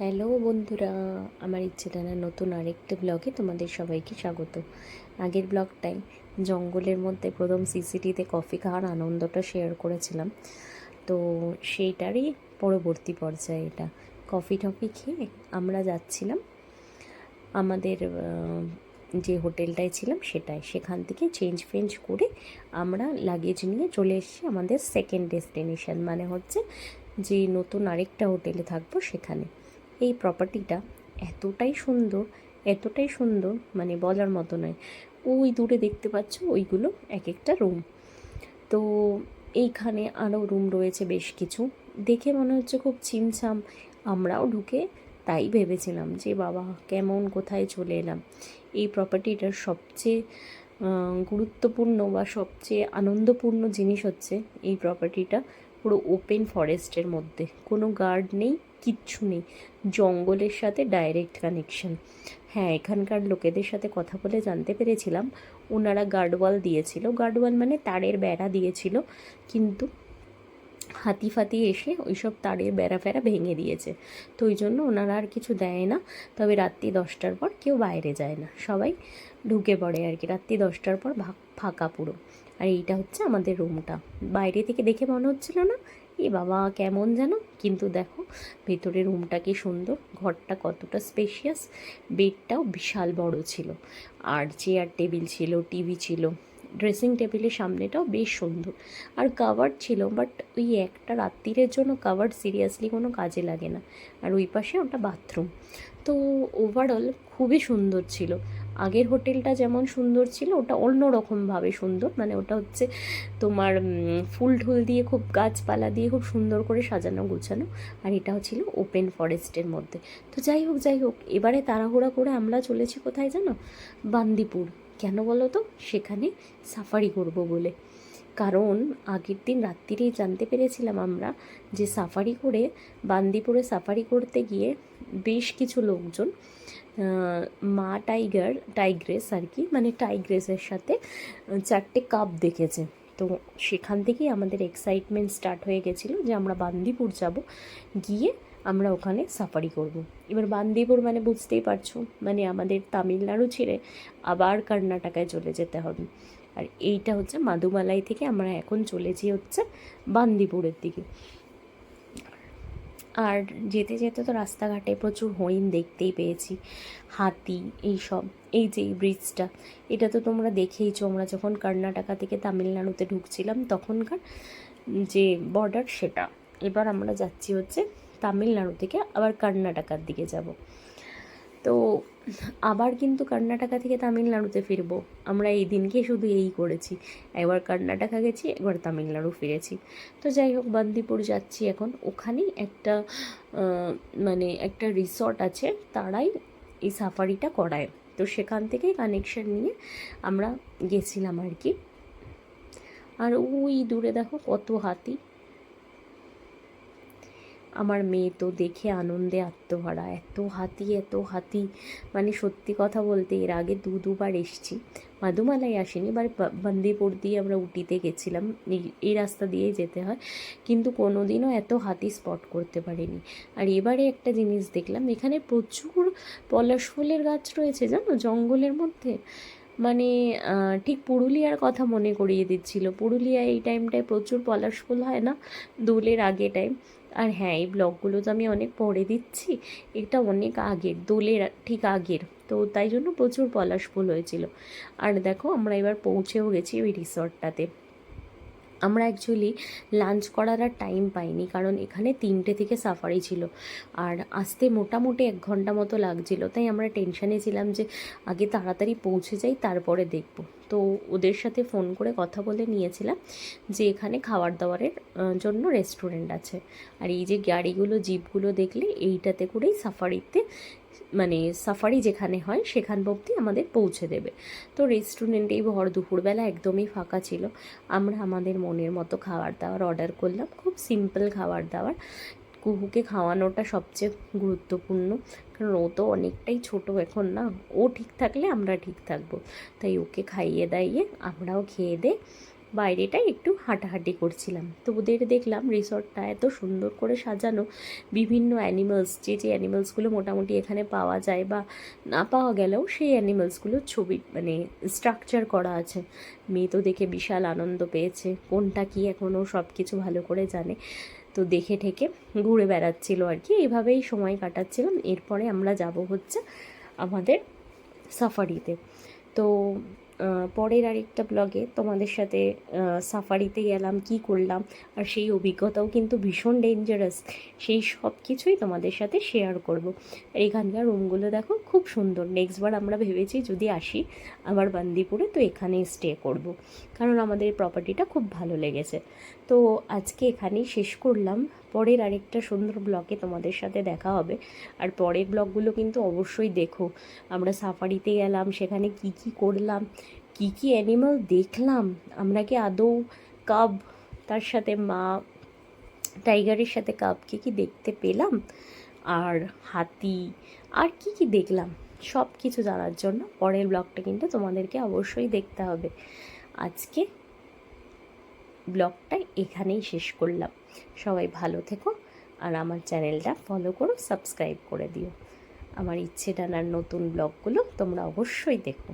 Hello বন্ধুরা, আমার ইচ্ছে টানা নতুন আরেকটা ব্লগে তোমাদের সবাইকে স্বাগত। আগের ব্লগটাই জঙ্গলের মধ্যে প্রথম সিসিটিতে কফি খাওয়ার আনন্দটা শেয়ার করেছিলাম। তো সেইটারই পরবর্তী পর্যায়ে এটা কফি টফি খেয়ে আমরা যাচ্ছিলাম। আমাদের যে হোটেলটায় ছিলাম সেটাই সেখান থেকে চেঞ্জ ফেঞ্জ করে আমরা লাগেজ নিয়ে চলে এসেছি আমাদের সেকেন্ড ডেস্টিনেশন মানে হচ্ছে যে নতুন আরেকটা হোটেলে থাকব সেখানে। এই প্রপার্টিটা এতটাই সুন্দর এতটাই সুন্দর মানে বলার মতো নয়। ওই দূরে দেখতে পাচ্ছ ওইগুলো এক একটা রুম তো এইখানে আরও রুম রয়েছে বেশ কিছু। দেখে মনে হচ্ছে খুব ছিমছাম। আমরাও ঢুকে তাই ভেবেছিলাম যে, বাবা, কেমন, কোথায় চলে এলাম? এই প্রপার্টিটার সবচেয়ে গুরুত্বপূর্ণ বা সবচেয়ে আনন্দপূর্ণ জিনিস হচ্ছে এই প্রপার্টিটা পুরো ওপেন ফরেস্টের মধ্যে। কোনো গার্ড নেই কিচ্ছু নেই। জঙ্গলের সাথে ডাইরেক্ট কানেকশন হ্যাঁ এখানকার লোকেদের সাথে কথা বলে জানতে পেরেছিলাম। ওনারা গার্ডওয়াল দিয়েছিল। গার্ডওয়াল মানে তারের বেড়া দিয়েছিল। কিন্তু হাতি ফাতি এসে ওইসব তারের বেড়া ফেরা ভেঙে দিয়েছে। তো ওই জন্য ওনারা আর কিছু দেয় না। তবে রাত্রি দশটার পর কেউ বাইরে যায় না। সবাই ঢুকে পড়ে আর কি। রাত্রি দশটার পর ফাঁকা পুরো। আর এইটা হচ্ছে আমাদের রুমটা বাইরে থেকে দেখে মনে হচ্ছিল না, এ বাবা, কেমন যেন? কিন্তু দেখো, ভেতরে রুমটা কি সুন্দর। ঘরটা কতটা স্পেশিয়াস বেডটাও বিশাল বড় ছিল। আর চেয়ার টেবিল ছিল টিভি ছিল। ড্রেসিং টেবিলের সামনেটাও বেশ সুন্দর। আর কাভার ছিল বাট ওই একটা রাত্রিরের জন্য কাভার সিরিয়াসলি কোনো কাজে লাগে না। আর ওই পাশে ওটা বাথরুম তো ওভারঅল খুবই সুন্দর ছিল। আগের হোটেলটা যেমন সুন্দর ছিল, ওটা অন্য রকমভাবে সুন্দর। মানে ওটা হচ্ছে তোমার ফুল ঢুল দিয়ে খুব গাছপালা দিয়ে খুব সুন্দর করে সাজানো, গোছানো। আর এটাও ছিল ওপেন ফরেস্টের মধ্যে। তো যাই হোক যাই হোক, এবারে তাড়াহুড়া করে আমরা চলেছি কোথায় জানো? বান্দিপুর। কেন বলো তো? সেখানে সাফারি করব বলে। কারণ আগের দিন রাত্রিরেই জানতে পেরেছিলাম আমরা যে সাফারি করে বান্দিপুরে সাফারি করতে গিয়ে বেশ কিছু লোকজন মা টাইগার, টাইগ্রেস আর কি মানে টাইগ্রেসের সাথে চারটে কাপ দেখেছে। তো সেখান থেকেই আমাদের এক্সাইটমেন্ট স্টার্ট হয়ে গেছিল যে আমরা বান্দিপুর যাব। গিয়ে আমরা ওখানে সাফারি করব। এবার বান্দিপুর মানে বুঝতেই পারছ মানে আমাদের তামিলনাড়ু ছেড়ে আবার কর্ণাটকায় চলে যেতে হবে। আর এইটা হচ্ছে মাদুমালাই থেকে আমরা এখন চলেছি হচ্ছে বান্দিপুরের দিকে। আর যেতে যেতে তো রাস্তাঘাটে প্রচুর হরিণ দেখতেই পেয়েছি, হাতি এই সব এই যে এই ব্রিজটা এটা তো তোমরা দেখেইছো, আমরা যখন কর্ণাটকা থেকে তামিলনাড়ুতে ঢুকছিলাম তখনকার যে বর্ডার সেটা। এবার আমরা যাচ্ছি হচ্ছে তামিলনাড়ু থেকে আবার কর্ণাটকার দিকে যাব। তো আবার কিন্তু কর্ণাটকা থেকে তামিলনাড়ুতে ফিরবো। আমরা এই দিনকে শুধু এই করেছি। একবার কর্ণাটকা গেছি একবার তামিলনাড়ু ফিরেছি। তো যাই হোক, বান্দিপুর যাচ্ছি এখন। ওখানেই একটা মানে একটা রিসর্ট আছে, তারাই এই সাফারিটা করায়। তো সেখান থেকেই কানেকশন নিয়ে আমরা গেছিলাম আর কি। আর ওই দূরে দেখো কত হাতি। আমার মেয়ে তো দেখে আনন্দে আত্মহারা এত হাতি এত হাতি। মানে সত্যি কথা বলতে এর আগে দু, দুবার এসছি। মাধুমালাই আসেনি, এবার বান্দিপুর দিয়ে আমরা উটিতে গেছিলাম। এই রাস্তা দিয়েই যেতে হয়। কিন্তু কোনো দিনও এত হাতি স্পট করতে পারিনি। আর এবারে একটা জিনিস দেখলাম, এখানে প্রচুর পলাশ ফুলের গাছ রয়েছে, জানো? জঙ্গলের মধ্যে। মানে ঠিক পুরুলিয়ার কথা মনে করিয়ে দিচ্ছিল। পুরুলিয়া এই টাইমটায় প্রচুর পলাশ ফুল হয় না? দোলের আগে টাইম আর হ্যাঁ এই ব্লগগুলো তো আমি অনেক পরে দিচ্ছি। এটা অনেক আগের, দোলের ঠিক আগের। তো তাই জন্য প্রচুর পলাশ ফুল হয়েছিল। আর দেখো, আমরা এবার পৌঁছেও গেছি ওই রিসর্টটাতে আমরা অ্যাকচুয়ালি লাঞ্চ করার আর টাইম পাইনি, কারণ এখানে তিনটে থেকে সাফারি ছিল। আর আসতে মোটামুটি এক ঘণ্টা মতো লাগছিল, তাই আমরা টেনশানে ছিলাম যে আগে তাড়াতাড়ি পৌঁছে যাই, তারপরে দেখব। তো ওদের সাথে ফোন করে কথা বলে নিয়েছিলাম যে এখানে খাবার দাবারের জন্য রেস্টুরেন্ট আছে। আর এই যে গাড়িগুলো জিপগুলো দেখলে, এইটাতে করেই সাফারিতে মানে সাফারি যেখানে হয়, সেখান অবধি আমাদের পৌঁছে দেবে। তো রেস্টুরেন্টেই ভর দুপুরবেলা একদমই ফাঁকা ছিল। আমরা আমাদের মনের মতো খাবার দাবার অর্ডার করলাম। খুব সিম্পল খাবার দাবার। কুহুকে খাওয়ানোটা সবচেয়ে গুরুত্বপূর্ণ। কারণ ও তো অনেকটাই ছোট এখন না। ও ঠিক থাকলে আমরা ঠিক থাকব। তাই ওকে খাইয়ে দাইয়ে আমরাও খেয়ে দে বাইরেটাই একটু হাঁটাহাঁটি করছিলাম। তো ওদের দেখলাম রিসর্টটা এত সুন্দর করে সাজানো, বিভিন্ন অ্যানিমালস যে যে অ্যানিমালসগুলো মোটামুটি এখানে পাওয়া যায় বা না পাওয়া গেলেও সেই অ্যানিমালসগুলোর ছবি মানে স্ট্রাকচার করা আছে। মেয়ে তো দেখে বিশাল আনন্দ পেয়েছে, কোনটা কি এখনও সব কিছু ভালো করে জানে। তো দেখে ঠেকে ঘুরে বেড়াচ্ছিল আর কি এইভাবেই সময় কাটাচ্ছিলাম। এরপরে আমরা যাব হচ্ছে আমাদের সাফারিতে তো পরের আরেকটা ব্লগে তোমাদের সাথে সাফারিতে গেলাম, কি করলাম, আর সেই অভিজ্ঞতাও কিন্তু ভীষণ ডেঞ্জারাস সেই সব কিছুই তোমাদের সাথে শেয়ার করব। আর এখানকার রুমগুলো দেখো, খুব সুন্দর। নেক্সট বার আমরা ভেবেছি যদি আসি, আবার বান্দিপুরে, তো এখানেই স্টে করব। কারণ আমাদের প্রপার্টিটা খুব ভালো লেগেছে। তো আজকে এখানেই শেষ করলাম। পরের আরেকটা সুন্দর ব্লগে তোমাদের সাথে দেখা হবে। আর পরের ব্লগগুলো কিন্তু অবশ্যই দেখো। আমরা সাফারিতে গেলাম, সেখানে কি কি করলাম কি কি অ্যানিমাল দেখলাম? আমরা কি আদৌ কাব তার সাথে মা টাইগারের সাথে কাবকে কি দেখতে পেলাম? আর হাতি, আর কি কি দেখলাম? সব কিছু জানার জন্য পরের ব্লগটা কিন্তু তোমাদেরকে অবশ্যই দেখতে হবে। আজকে ব্লগটা এখানেই শেষ করলাম। সবাই ভালো থেকো আর আমার চ্যানেলটা ফলো করো সাবস্ক্রাইব করে দিও। আমার ইচ্ছে টানার নতুন ব্লগগুলো তোমরা অবশ্যই দেখো।